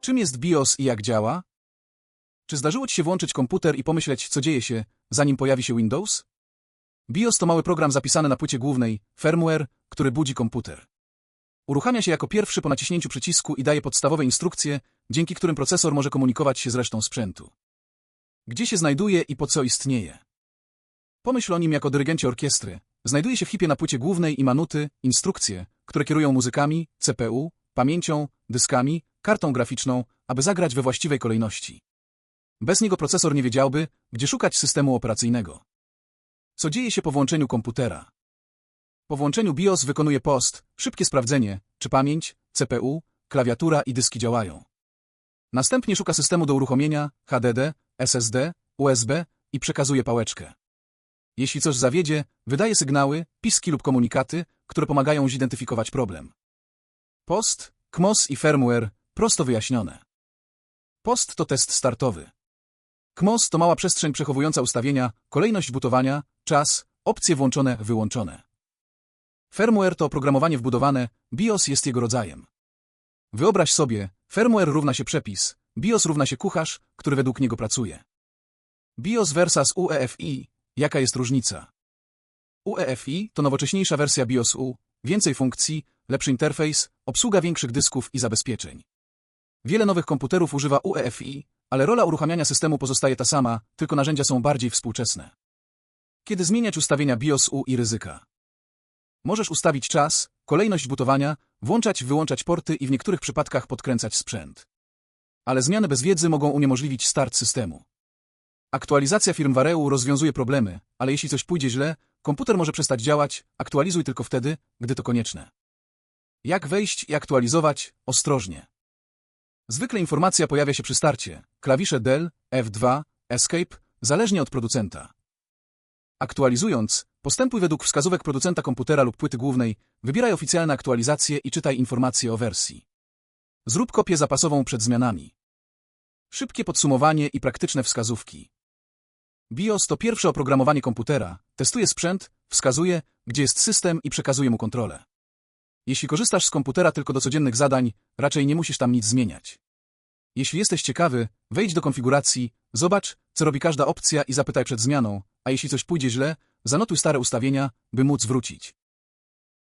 Czym jest BIOS i jak działa? Czy zdarzyło Ci się włączyć komputer i pomyśleć, co dzieje się, zanim pojawi się Windows? BIOS to mały program zapisany na płycie głównej, firmware, który budzi komputer. Uruchamia się jako pierwszy po naciśnięciu przycisku i daje podstawowe instrukcje, dzięki którym procesor może komunikować się z resztą sprzętu. Gdzie się znajduje i po co istnieje? Pomyśl o nim jako dyrygencie orkiestry. Znajduje się w hipie na płycie głównej i ma nuty, instrukcje, które kierują muzykami, CPU, pamięcią, dyskami, kartą graficzną, aby zagrać we właściwej kolejności. Bez niego procesor nie wiedziałby, gdzie szukać systemu operacyjnego. Co dzieje się po włączeniu komputera? Po włączeniu BIOS wykonuje post, szybkie sprawdzenie, czy pamięć, CPU, klawiatura i dyski działają. Następnie szuka systemu do uruchomienia, HDD, SSD, USB i przekazuje pałeczkę. Jeśli coś zawiedzie, wydaje sygnały, piski lub komunikaty, które pomagają zidentyfikować problem. Post, KMOS i firmware prosto wyjaśnione. Post to test startowy. KMOS to mała przestrzeń przechowująca ustawienia, kolejność butowania, czas, opcje włączone, wyłączone. Firmware to oprogramowanie wbudowane, BIOS jest jego rodzajem. Wyobraź sobie, firmware równa się przepis, BIOS równa się kucharz, który według niego pracuje. BIOS versus UEFI, jaka jest różnica? UEFI to nowocześniejsza wersja BIOS-U, więcej funkcji, lepszy interfejs, obsługa większych dysków i zabezpieczeń. Wiele nowych komputerów używa UEFI, ale rola uruchamiania systemu pozostaje ta sama, tylko narzędzia są bardziej współczesne. Kiedy zmieniać ustawienia BIOS-U i ryzyka? Możesz ustawić czas, kolejność butowania, włączać, wyłączać porty i w niektórych przypadkach podkręcać sprzęt. Ale zmiany bez wiedzy mogą uniemożliwić start systemu. Aktualizacja firmware'u rozwiązuje problemy, ale jeśli coś pójdzie źle, komputer może przestać działać, aktualizuj tylko wtedy, gdy to konieczne. Jak wejść i aktualizować? Ostrożnie. Zwykle informacja pojawia się przy starcie. Klawisze Del, F2, Escape, zależnie od producenta. Aktualizując, postępuj według wskazówek producenta komputera lub płyty głównej, wybieraj oficjalne aktualizacje i czytaj informacje o wersji. Zrób kopię zapasową przed zmianami. Szybkie podsumowanie i praktyczne wskazówki. BIOS to pierwsze oprogramowanie komputera, testuje sprzęt, wskazuje, gdzie jest system i przekazuje mu kontrolę. Jeśli korzystasz z komputera tylko do codziennych zadań, raczej nie musisz tam nic zmieniać. Jeśli jesteś ciekawy, wejdź do konfiguracji, zobacz, co robi każda opcja i zapytaj przed zmianą, a jeśli coś pójdzie źle, zanotuj stare ustawienia, by móc wrócić.